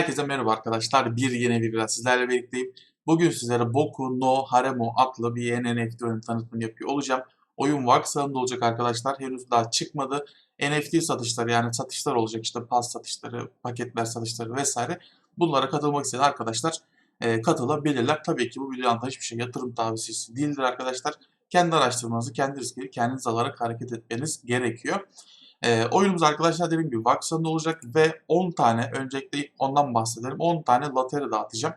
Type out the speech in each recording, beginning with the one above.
Herkese merhaba arkadaşlar. Bir yeni videoda sizlerle birlikteyim. Bugün sizlere Boku no Haremo adlı bir NFT oyun tanıtımını yapıyor olacağım. Oyun Wax alanında olacak arkadaşlar. Henüz daha çıkmadı. NFT satışları yani satışlar olacak işte pas satışları, paketler satışları vesaire. Bunlara katılmak isteyen arkadaşlar e, katılabilirler. Tabii ki bu video anlatan hiçbir şey yatırım tavsiyesi değildir arkadaşlar. Kendi araştırmanızı, kendi riskleri kendiniz alarak hareket etmeniz gerekiyor. E, oyunumuz arkadaşlar dediğim gibi Vaxan'da olacak ve 10 tane, öncelikle ondan bahsedelim. 10 tane lateri dağıtacağım.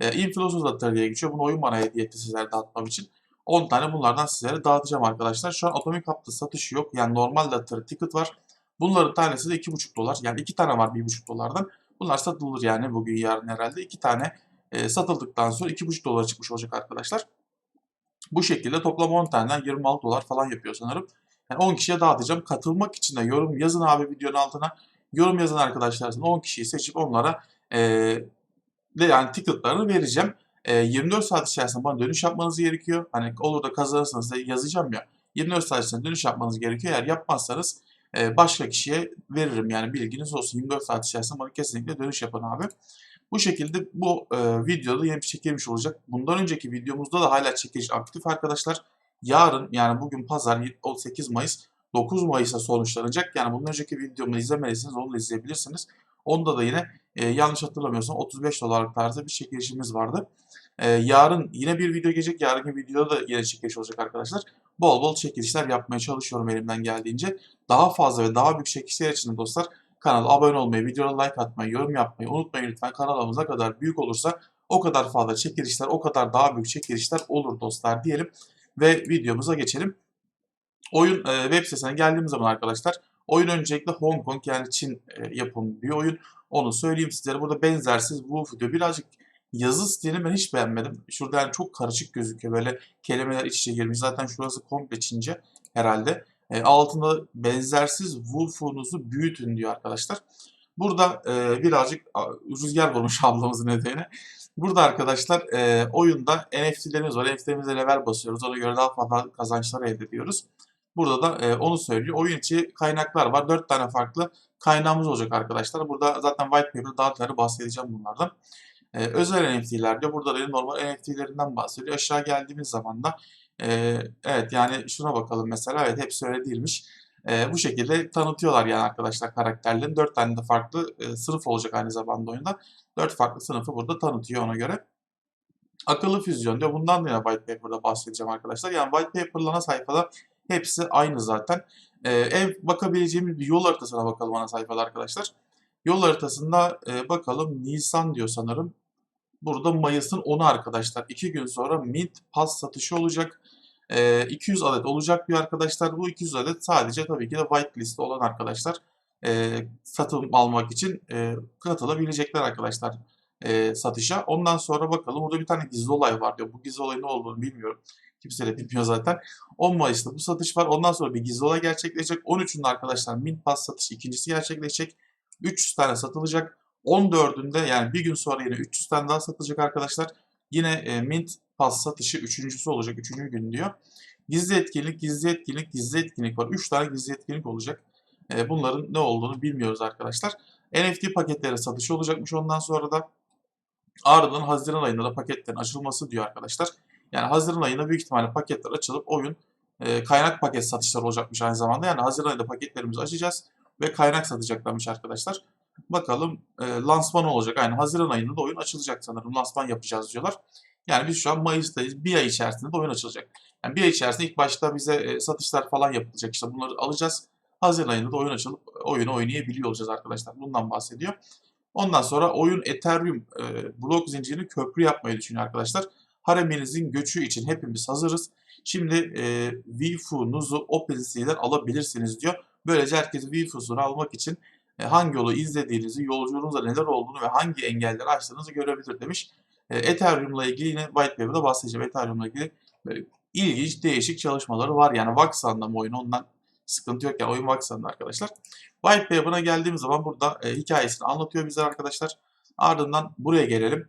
E, Influencer lateri diye geçiyor. Bunu oyun bana hediye sizlere dağıtmam için. 10 tane bunlardan sizlere dağıtacağım arkadaşlar. Şu an Atomic Hub'da satışı yok. Yani normal lateri ticket var. Bunların tanesi de 2,5 dolar. Yani 2 tane var 1,5 dolardan. Bunlar satılır yani bugün yarın herhalde. 2 tane e, satıldıktan sonra 2,5 dolara çıkmış olacak arkadaşlar. Bu şekilde toplam 10 taneden 26 dolar falan yapıyor sanırım. Yani 10 kişiye dağıtacağım. Katılmak için de yorum yazın abi videonun altına. Yorum yazan arkadaşlardan 10 kişiyi seçip onlara e, de yani ticketlarını vereceğim. E, 24 saat içerisinde bana dönüş yapmanız gerekiyor. Hani olur da kazanırsanız da yazacağım ya. 24 saat içerisinde dönüş yapmanız gerekiyor. Eğer yapmazsanız e, başka kişiye veririm yani bilginiz olsun. 24 saat içerisinde bana kesinlikle dönüş yapın abi. Bu şekilde bu e, videoda yeni çekilmiş olacak. Bundan önceki videomuzda da hala çekiliş aktif arkadaşlar. Yarın yani bugün pazar 8 Mayıs 9 Mayıs'a sonuçlanacak. Yani bundan önceki videomu izlemediyseniz onu da izleyebilirsiniz. Onda da yine e, yanlış hatırlamıyorsam 35 dolarlık tarzda bir çekilişimiz vardı. E, yarın yine bir video gelecek. Yarınki videoda da yine çekiliş olacak arkadaşlar. Bol bol çekilişler yapmaya çalışıyorum elimden geldiğince. Daha fazla ve daha büyük çekilişler için dostlar kanala abone olmayı, videoya like atmayı, yorum yapmayı unutmayın lütfen. Kanalımız kadar büyük olursa o kadar fazla çekilişler, o kadar daha büyük çekilişler olur dostlar diyelim. Ve videomuza geçelim. Oyun e, web sitesine geldiğimiz zaman arkadaşlar oyun öncelikle Hong Kong yani Çin e, yapımı bir oyun. Onu söyleyeyim sizlere. Burada benzersiz Wolf diyor. Birazcık yazı stilini ben hiç beğenmedim. Şurada yani çok karışık gözüküyor. Böyle kelimeler iç içe girmiş. Zaten şurası komple Çince herhalde. E, altında benzersiz Wolf'unuzu büyütün diyor arkadaşlar. Burada e, birazcık rüzgar vurmuş ablamızın nedeni. Burada arkadaşlar e, oyunda NFT'lerimiz var. NFT'lerimize level basıyoruz. Ona göre daha fazla kazançlar elde ediyoruz. Burada da e, onu söylüyor. Oyun içi kaynaklar var. 4 tane farklı kaynağımız olacak arkadaşlar. Burada zaten white paper'da daha detaylı bahsedeceğim bunlardan. E, özel NFT'ler diyor. Burada da normal NFT'lerinden bahsediyor. Aşağı geldiğimiz zaman da e, evet yani şuna bakalım mesela. Evet hepsi öyle değilmiş. E, bu şekilde tanıtıyorlar yani arkadaşlar karakterlerin. 4 tane de farklı e, sınıf olacak aynı zamanda oyunda. 4 farklı sınıfı burada tanıtıyor ona göre. Akıllı füzyon diyor. Bundan da white paper'da bahsedeceğim arkadaşlar. Yani white paper'lı ana sayfada hepsi aynı zaten. Ee, ev bakabileceğimiz bir yol haritasına bakalım ana sayfada arkadaşlar. Yol haritasında e, bakalım Nisan diyor sanırım. Burada Mayıs'ın 10'u arkadaşlar. 2 gün sonra Mint Pass satışı olacak. E, 200 adet olacak bir arkadaşlar. Bu 200 adet sadece tabii ki de whitelist olan arkadaşlar e, satın almak için e, katılabilecekler arkadaşlar e, satışa. Ondan sonra bakalım burada bir tane gizli olay var diyor. Bu gizli olay ne olduğunu bilmiyorum. Kimse de bilmiyor zaten. 10 Mayıs'ta bu satış var. Ondan sonra bir gizli olay gerçekleşecek. 13'ünde arkadaşlar Mint Pass satışı ikincisi gerçekleşecek. 300 tane satılacak. 14'ünde yani bir gün sonra yine 300 tane daha satılacak arkadaşlar. Yine e, Mint Pass satışı üçüncüsü olacak. Üçüncü gün diyor. Gizli etkinlik, gizli etkinlik, gizli etkinlik var. 3 tane gizli etkinlik olacak. E, bunların ne olduğunu bilmiyoruz arkadaşlar. NFT paketleri satışı olacakmış ondan sonra da. Ardından Haziran ayında da paketlerin açılması diyor arkadaşlar. Yani Haziran ayında büyük ihtimalle paketler açılıp oyun e, kaynak paket satışları olacakmış aynı zamanda. Yani Haziran ayında paketlerimizi açacağız ve kaynak satacaklarmış arkadaşlar. Bakalım e, lansman olacak. Yani Haziran ayında da oyun açılacak sanırım. Lansman yapacağız diyorlar. Yani biz şu an Mayıs'tayız. Bir ay içerisinde de oyun açılacak. Yani bir ay içerisinde ilk başta bize e, satışlar falan yapılacak. İşte bunları alacağız. Haziran ayında da oyun açılıp oyunu oynayabiliyor olacağız arkadaşlar. Bundan bahsediyor. Ondan sonra oyun Ethereum e, blok zincirini köprü yapmayı düşünüyor arkadaşlar. Hareminizin göçü için hepimiz hazırız. Şimdi e, Wifu'nuzu OpenSea'den alabilirsiniz diyor. Böylece herkes Wifu'sunu almak için e, hangi yolu izlediğinizi, yolculuğunuzda neler olduğunu ve hangi engelleri aştığınızı görebilir demiş. E, Ethereum'la ilgili yine white paper'da bahsedeceğim. Ethereum'la ilgili böyle ilginç değişik çalışmaları var. Yani Vaxan'da mı oyun ondan sıkıntı yok. Yani oyun Vaxan'da arkadaşlar. White paper'a geldiğimiz zaman burada e, hikayesini anlatıyor bize arkadaşlar. Ardından buraya gelelim.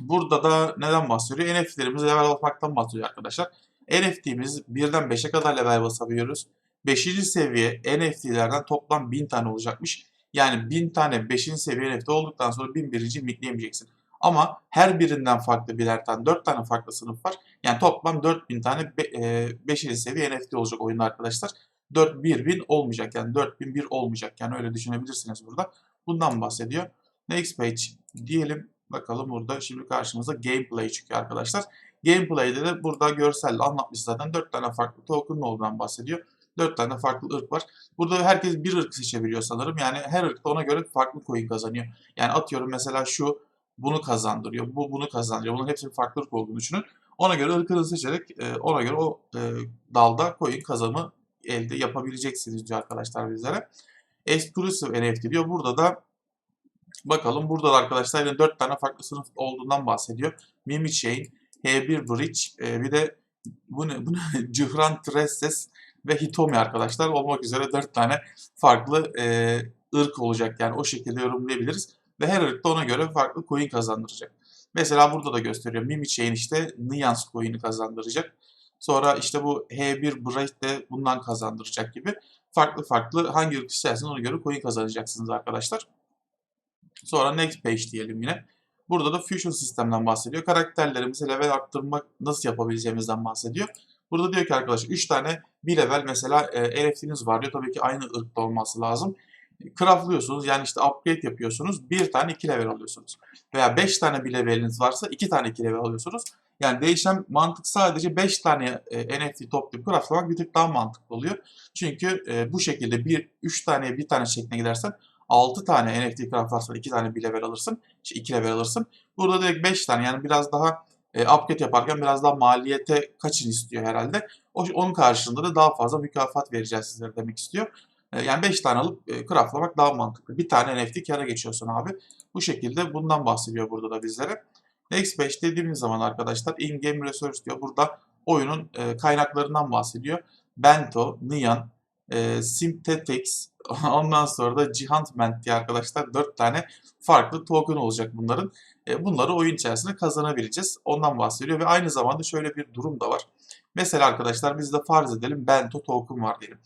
Burada da neden bahsediyor? NFT'lerimizi level basmaktan bahsediyor arkadaşlar. NFT'miz birden 5'e kadar level basabiliyoruz. 5. seviye NFT'lerden toplam 1000 tane olacakmış. Yani 1000 tane 5. seviye NFT olduktan sonra 1001. mintleyemeyeceksin. Ama her birinden farklı birer tane 4 tane farklı sınıf var. Yani toplam 4000 tane 5. seviye NFT olacak oyunda arkadaşlar. 4 1000 olmayacak yani 4001 olmayacak yani öyle düşünebilirsiniz burada. Bundan bahsediyor. Next page diyelim. Bakalım burada şimdi karşımıza gameplay çıkıyor arkadaşlar. Gameplay'de de burada görselle anlatmış zaten 4 tane farklı token olduğundan bahsediyor. 4 tane farklı ırk var. Burada herkes bir ırk seçebiliyor sanırım. Yani her ırk da ona göre farklı coin kazanıyor. Yani atıyorum mesela şu bunu kazandırıyor, bu bunu kazandırıyor. Bunların hepsinin farklı olduğunu düşünün. Ona göre ırkınızı seçerek e, ona göre o e, dalda coin kazanımı elde yapabileceksiniz diyor arkadaşlar bizlere. Exclusive NFT diyor. Burada da bakalım burada da arkadaşlar yine 4 tane farklı sınıf olduğundan bahsediyor. Mimi Chain, H1 Bridge, e, bir de bu ne? Bu ne? Cihran Tresses ve Hitomi arkadaşlar olmak üzere 4 tane farklı e, ırk olacak. Yani o şekilde yorumlayabiliriz. Ve her ırk da ona göre farklı coin kazandıracak. Mesela burada da gösteriyor. Mimi Chain işte Nuance coin'i kazandıracak. Sonra işte bu H1 Bright de bundan kazandıracak gibi. Farklı farklı hangi ırk isterseniz ona göre coin kazanacaksınız arkadaşlar. Sonra next page diyelim yine. Burada da Fusion sistemden bahsediyor. Karakterlerimizi level arttırmak nasıl yapabileceğimizden bahsediyor. Burada diyor ki arkadaşlar 3 tane bir level mesela e, NFT'niz var diyor. Tabii ki aynı ırkta olması lazım. Craftlıyorsunuz yani işte upgrade yapıyorsunuz. Bir tane 2 level alıyorsunuz. Veya 5 tane bir leveliniz varsa 2 tane 2 level alıyorsunuz. Yani değişen mantık sadece 5 tane e, NFT toplayıp craftlamak bir tık daha mantıklı oluyor. Çünkü e, bu şekilde bir 3 taneye bir tane şekline gidersen 6 tane NFT craftlarsan 2 tane bir level alırsın. 2 level alırsın. Burada direkt 5 tane yani biraz daha e, upgrade yaparken biraz daha maliyete kaçın istiyor herhalde. O, onun karşılığında da daha fazla mükafat vereceğiz sizlere demek istiyor. E, yani 5 tane alıp e, craftlamak daha mantıklı. Bir tane NFT kâra geçiyorsun abi. Bu şekilde bundan bahsediyor burada da bizlere. Next 5 dediğimiz zaman arkadaşlar in-game resource diyor. Burada oyunun e, kaynaklarından bahsediyor. Bento, Nyan, e, ondan sonra da Gihantment diye arkadaşlar 4 tane farklı token olacak bunların. Bunları oyun içerisinde kazanabileceğiz. Ondan bahsediyor ve aynı zamanda şöyle bir durum da var. Mesela arkadaşlar biz de farz edelim Bento token var diyelim.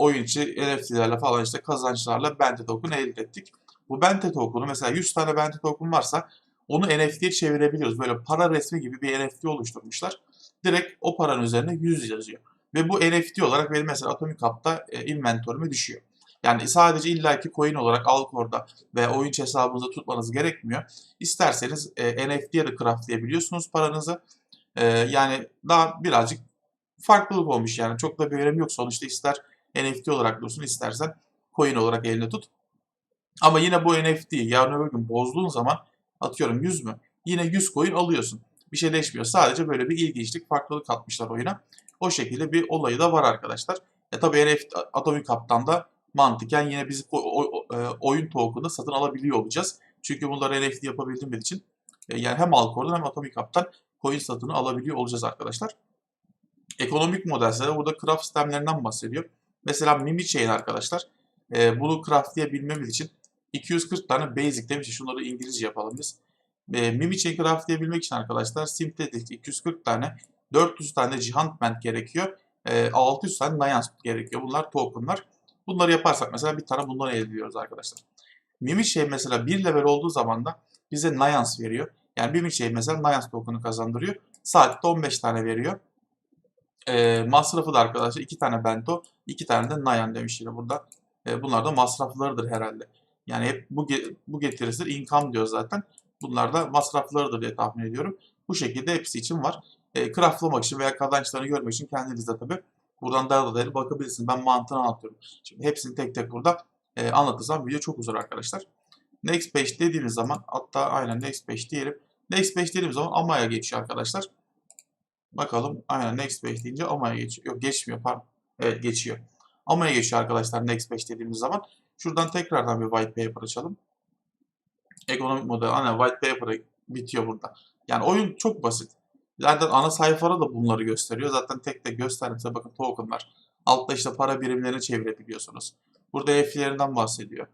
Oyun içi NFT'lerle falan işte kazançlarla Bente token elde ettik. Bu Bente token'u mesela 100 tane Bente token varsa onu NFT'ye çevirebiliyoruz. Böyle para resmi gibi bir NFT oluşturmuşlar. Direkt o paranın üzerine 100 yazıyor. Ve bu NFT olarak benim mesela Atomic Hub'da e, inventory'me düşüyor. Yani sadece illaki coin olarak Alcor'da ve oyun hesabınızda tutmanız gerekmiyor. İsterseniz e, NFT'ye de craftlayabiliyorsunuz paranızı. E, yani daha birazcık farklılık olmuş yani. Çok da bir önemi yok. Sonuçta ister NFT olarak dursun istersen coin olarak elinde tut. Ama yine bu NFT yarın öbür gün bozduğun zaman atıyorum 100 mü? Yine 100 coin alıyorsun. Bir şey değişmiyor. Sadece böyle bir ilginçlik, farklılık katmışlar oyuna. O şekilde bir olayı da var arkadaşlar. E tabi NFT Atomic Hub'dan da mantıken yine biz e, oyun token'ı satın alabiliyor olacağız. Çünkü bunları NFT yapabildiğimiz için e, yani hem Alcor'dan hem Atomic Hub'dan coin satını alabiliyor olacağız arkadaşlar. Ekonomik modelse de burada craft sistemlerinden bahsediyor. Mesela Mimi Chain arkadaşlar. E, bunu craftlayabilmemiz için 240 tane basic demiş. Şunları İngilizce yapalım biz. E, Mimi Chain craftlayabilmek için arkadaşlar Synthetic 240 tane 400 tane Gihantment gerekiyor. E, 600 tane Nayans gerekiyor. Bunlar tokenlar. Bunları yaparsak mesela bir tane bundan elde ediyoruz arkadaşlar. Mimi şey mesela bir level olduğu zaman da bize Nayans veriyor. Yani Mimi şey mesela Nayans token'ı kazandırıyor. Saatte 15 tane veriyor. E, masrafı da arkadaşlar 2 tane Bento, 2 tane de Nayan demiş yine burada. E, bunlar da masraflarıdır herhalde. Yani hep bu, bu getirisidir. Income diyor zaten. Bunlar da masraflarıdır diye tahmin ediyorum. Bu şekilde hepsi için var. E, craftlamak için veya kazançlarını görmek için kendiniz de tabii buradan daha da bakabilirsiniz. Ben mantığını anlatıyorum. Şimdi hepsini tek tek burada e, anlatırsam video çok uzar arkadaşlar. Next page dediğimiz zaman hatta aynen next page diyelim. Next page dediğimiz zaman Amaya geçiyor arkadaşlar. Bakalım aynen next page deyince Amaya geçiyor. Yok geçmiyor pardon. Evet geçiyor. Amaya geçiyor arkadaşlar next page dediğimiz zaman. Şuradan tekrardan bir white paper açalım. Ekonomik model aynen white paper bitiyor burada. Yani oyun çok basit. Zaten ana sayfada da bunları gösteriyor. Zaten tek tek gösterdiğimizde bakın tokenlar. Altta işte para birimlerini çevirebiliyorsunuz. Burada FI'lerinden bahsediyor.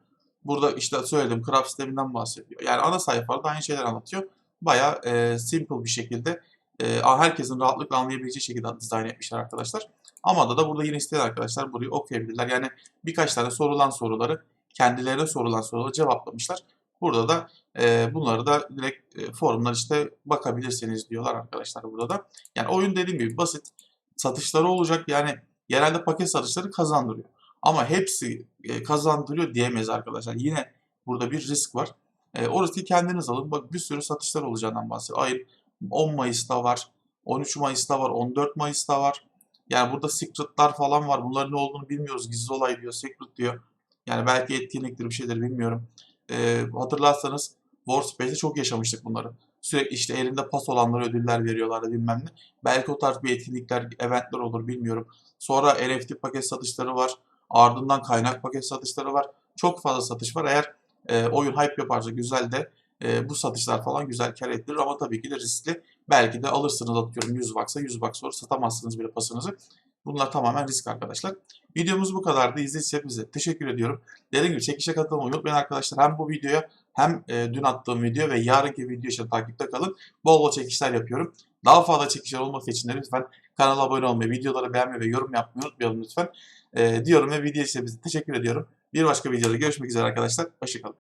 Burada işte söyledim craft sisteminden bahsediyor. Yani ana sayfada aynı şeyler anlatıyor. Baya e, simple bir şekilde e, herkesin rahatlıkla anlayabileceği şekilde dizayn etmişler arkadaşlar. Ama da da burada yine isteyen arkadaşlar burayı okuyabilirler. Yani birkaç tane sorulan soruları kendilerine sorulan soruları cevaplamışlar. Burada da e, bunları da direkt e, forumdan işte bakabilirsiniz diyorlar arkadaşlar burada da. Yani oyun dediğim gibi basit satışları olacak. Yani genelde paket satışları kazandırıyor. Ama hepsi e, kazandırıyor diyemeyiz arkadaşlar. Yine burada bir risk var. E, o riski kendiniz alın. Bak bir sürü satışlar olacağından bahsediyor. Ayın 10 Mayıs'ta var. 13 Mayıs'ta var. 14 Mayıs'ta var. Yani burada secret'lar falan var. Bunların ne olduğunu bilmiyoruz. Gizli olay diyor. Secret diyor. Yani belki etkinliktir bir şeydir bilmiyorum. E, hatırlarsanız Warspace'te çok yaşamıştık bunları. Sürekli işte elinde pas olanlara ödüller veriyorlardı bilmem ne. Belki o tarz bir etkinlikler, eventler olur bilmiyorum. Sonra NFT paket satışları var. Ardından kaynak paket satışları var. Çok fazla satış var. Eğer e, oyun hype yaparsa güzel de e, bu satışlar falan güzel kar ettirir ama tabii ki de riskli. Belki de alırsınız atıyorum 100 baksa 100 bak sonra satamazsınız bile pasınızı. Bunlar tamamen risk arkadaşlar. Videomuz bu kadardı. İzlediğiniz için hepinize teşekkür ediyorum. Dediğim gibi çekişe katılmayı unutmayın arkadaşlar. Hem bu videoya hem e, dün attığım video ve yarınki video için takipte kalın. Bol bol çekişler yapıyorum. Daha fazla çekişler olması için de lütfen kanala abone olmayı, videoları beğenmeyi ve yorum yapmayı unutmayalım lütfen. E, diyorum ve video için teşekkür ediyorum. Bir başka videoda görüşmek üzere arkadaşlar. Hoşçakalın.